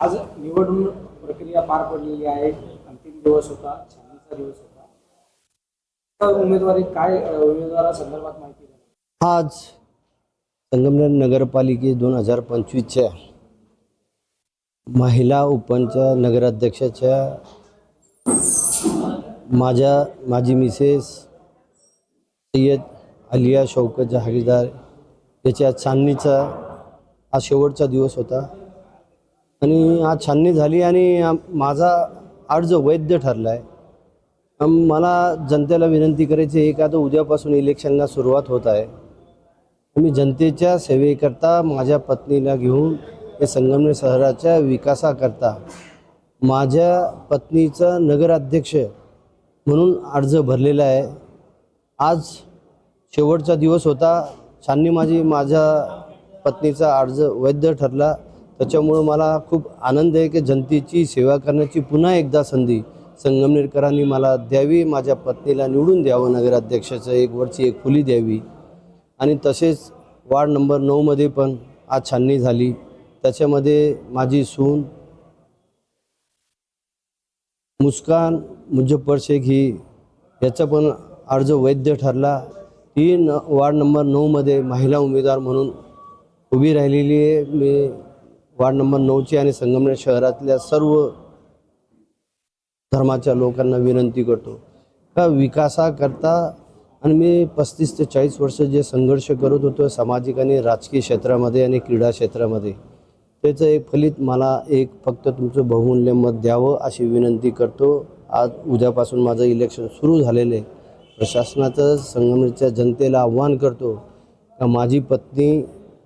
आज निवडून प्रक्रिया पार पडलेली आहे. अंतिम दिवस होता छाननीचा दिवस होता. उमेदवारी काय उमेदवारासंदर्भात माहिती द्या आज संगमनेर नगरपालिके दोन हजार पंचवीसच्या महिला उपनच्या नगराध्यक्षाच्या माझ्या माझी मिसेस सय्यद आलिया शौकत जहागीरदार याच्या छाननीचा हा शेवटचा दिवस होता. आणि आज छाननी झाली आणि माझा अर्ज वैध ठरला आहे मला जनतेला विनंती करायची आहे का तर उद्यापासून इलेक्शनला सुरुवात होत आहे. मी जनतेच्या सेवेकरता माझ्या पत्नीला घेऊन या संगमनेर शहराच्या विकासाकरता माझ्या पत्नीचा नगराध्यक्ष म्हणून अर्ज भरलेला आहे. आज शेवटचा दिवस होता. छाननी माझी माझ्या पत्नीचा अर्ज वैध ठरला. त्याच्यामुळं मला खूप आनंद आहे की जनतेची सेवा करण्याची पुन्हा एकदा संधी संगमनेरकरांनी मला द्यावी माझ्या पत्नीला निवडून द्यावं नगराध्यक्षाचं एक वरची एक फुली द्यावी. आणि तसेच वार्ड नंबर नऊमध्ये पण आज छाननी झाली. त्याच्यामध्ये माझी सून मुस्कान मुजफ्फर शेख ही याचा पण अर्ज वैध ठरला. ती न वार्ड नंबर नऊमध्ये महिला उमेदवार म्हणून उभी राहिलेली आहे. मी वार्ड नंबर नऊची आणि संगमनेर शहरातल्या सर्व धर्माच्या लोकांना विनंती करतो. का विकासाकरता आणि मी पस्तीस ते चाळीस वर्ष जे संघर्ष करत होतो सामाजिक आणि राजकीय क्षेत्रामध्ये आणि क्रीडा क्षेत्रामध्ये त्याचं एक फलित मला एक फक्त तुमचं बहुमूल्य मत द्यावं अशी विनंती करतो. आज उद्यापासून माझं इलेक्शन सुरू झालेलं आहे. प्रशासनाचं संगमनेरच्या जनतेला आव्हान करतो का माझी पत्नी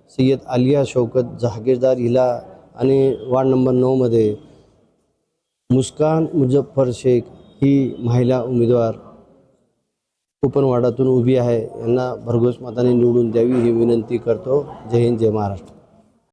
सय्यद आलिया शौकत जहागीरदार हिला आणि वार्ड नंबर नऊमध्ये मुस्कान मुजफ्फर शेख ही महिला उमेदवार कुपनवाडातून उभी आहे. यांना भरघोस मताने निवडून द्यावी ही विनंती करतो. जय हिंद जय महाराष्ट्र.